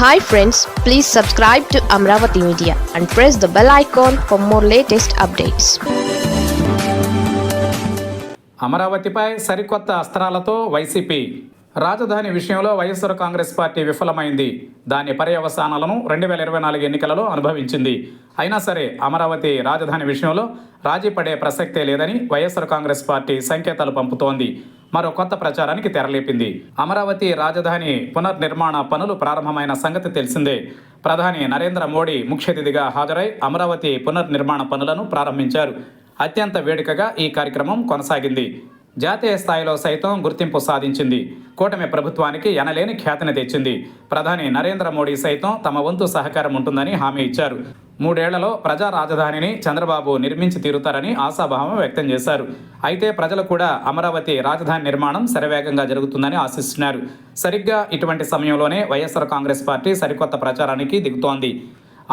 Hi friends please subscribe to Amaravati media and press the bell icon for more latest updates అమరావతిపై సరికొత్త అస్త్రాలతో YCP. రాజధాని విషయంలో YSR Congress party విఫలమైంది. దాని పర్యవసానాలను రెండు వేల ఇరవై నాలుగు ఎన్నికలలో అనుభవించింది. అయినా సరే అమరావతి రాజధాని విషయంలో రాజీ పడే ప్రసక్తే లేదని వైఎస్ఆర్ కాంగ్రెస్ పార్టీ సంకేతాలు పంపుతోంది. మరో కొత్త ప్రచారానికి తెరలేపింది. అమరావతి రాజధాని పునర్నిర్మాణ పనులు ప్రారంభమైన సంగతి తెలిసిందే. ప్రధాని నరేంద్ర మోడీ ముఖ్య అతిథిగా హాజరై అమరావతి పునర్నిర్మాణ పనులను ప్రారంభించారు. అత్యంత వేడుకగా ఈ కార్యక్రమం కొనసాగింది. జాతీయ స్థాయిలో సైతం గుర్తింపు సాధించింది. కూటమి ప్రభుత్వానికి ఎనలేని ఖ్యాతిని తెచ్చింది. ప్రధాని నరేంద్ర మోడీ సైతం తమ వంతు సహకారం ఉంటుందని హామీ ఇచ్చారు. మూడేళ్ళలో ప్రజా రాజధానిని చంద్రబాబు నిర్మించి తీరుతారని ఆశాభావం వ్యక్తం చేశారు. అయితే ప్రజలు కూడా అమరావతి రాజధాని నిర్మాణం శరవేగంగా జరుగుతుందని ఆశిస్తున్నారు. సరిగ్గా ఇటువంటి సమయంలోనే వైఎస్ఆర్ కాంగ్రెస్ పార్టీ సరికొత్త ప్రచారానికి దిగుతోంది.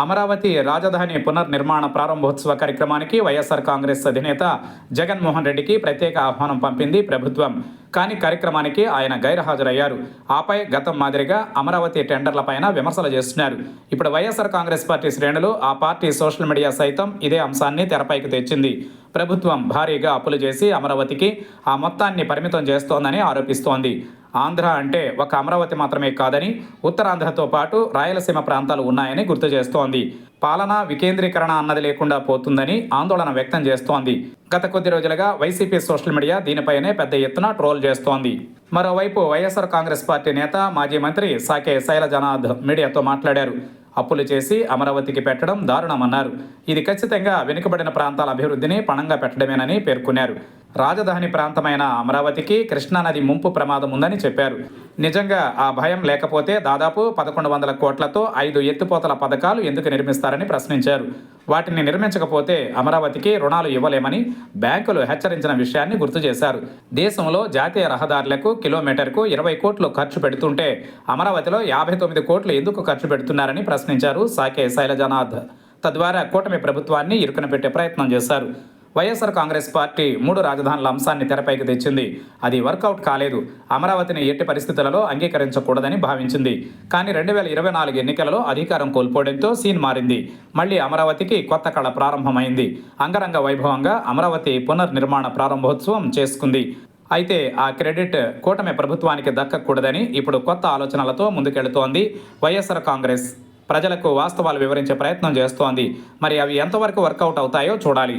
అమరావతి రాజధాని పునర్నిర్మాణ ప్రారంభోత్సవ కార్యక్రమానికి వైఎస్ఆర్ కాంగ్రెస్ అధినేత జగన్మోహన్ రెడ్డికి ప్రత్యేక ఆహ్వానం పంపింది ప్రభుత్వం. కానీ కార్యక్రమానికి ఆయన గైర్హాజరయ్యారు. ఆపై గతం మాదిరిగా అమరావతి టెండర్లపైన విమర్శలు చేస్తున్నారు. ఇప్పుడు వైఎస్ఆర్ కాంగ్రెస్ పార్టీ శ్రేణులు ఆ పార్టీ సోషల్ మీడియా సైతం ఇదే అంశాన్ని తెరపైకి తెచ్చింది. ప్రభుత్వం భారీగా అప్పులు చేసి అమరావతికి ఆ మొత్తాన్ని పరిమితం చేస్తోందని ఆరోపిస్తోంది. ఆంధ్ర అంటే ఒక అమరావతి మాత్రమే కాదని ఉత్తరాంధ్రతో పాటు రాయలసీమ ప్రాంతాలు ఉన్నాయని గుర్తు చేస్తోంది. పాలనా వికేంద్రీకరణ అన్నది లేకుండా పోతుందని ఆందోళన వ్యక్తం చేస్తోంది. గత కొద్ది రోజులుగా వైసీపీ సోషల్ మీడియా దీనిపైనే పెద్ద ఎత్తున ట్రోల్ చేస్తోంది. మరోవైపు వైఎస్ఆర్ కాంగ్రెస్ పార్టీ నేత మాజీ మంత్రి సాకే శైలజనాథ్ మీడియాతో మాట్లాడారు. అప్పులు చేసి అమరావతికి పెట్టడం దారుణమన్నారు. ఇది ఖచ్చితంగా వెనుకబడిన ప్రాంతాల అభివృద్ధిని పణంగా పెట్టడమేనని పేర్కొన్నారు. రాజధాని ప్రాంతమైన అమరావతికి కృష్ణానది ముంపు ప్రమాదం ఉందని చెప్పారు. నిజంగా ఆ భయం లేకపోతే దాదాపు పదకొండు వందల కోట్లతో ఐదు ఎత్తిపోతల పథకాలు ఎందుకు నిర్మిస్తారని ప్రశ్నించారు. వాటిని నిర్మించకపోతే అమరావతికి రుణాలు ఇవ్వలేమని బ్యాంకులు హెచ్చరించిన విషయాన్ని గుర్తు చేశారు. దేశంలో జాతీయ రహదారులకు కిలోమీటర్కు ఇరవై కోట్లు ఖర్చు పెడుతుంటే అమరావతిలో యాభై తొమ్మిది కోట్లు ఎందుకు ఖర్చు పెడుతున్నారని ప్రశ్నించారు సాకే శైలజనాథ్. తద్వారా కూటమి ప్రభుత్వాన్ని ఇరుకున పెట్టే ప్రయత్నం చేశారు. వైఎస్ఆర్ కాంగ్రెస్ పార్టీ మూడు రాజధానుల అంశాన్ని తెరపైకి తెచ్చింది. అది వర్కౌట్ కాలేదు. అమరావతిని ఎట్టి పరిస్థితులలో అంగీకరించకూడదని భావించింది. కానీ రెండు వేల ఇరవై నాలుగు ఎన్నికలలో అధికారం కోల్పోవడంతో సీన్ మారింది. మళ్ళీ అమరావతికి కొత్త కళ ప్రారంభమైంది. అంగరంగ వైభవంగా అమరావతి పునర్నిర్మాణ ప్రారంభోత్సవం చేసుకుంది. అయితే ఆ క్రెడిట్ కూటమి ప్రభుత్వానికి దక్కకూడదని ఇప్పుడు కొత్త ఆలోచనలతో ముందుకెళుతోంది వైఎస్ఆర్ కాంగ్రెస్. ప్రజలకు వాస్తవాలు వివరించే ప్రయత్నం చేస్తోంది. మరి అవి ఎంతవరకు వర్కౌట్ అవుతాయో చూడాలి.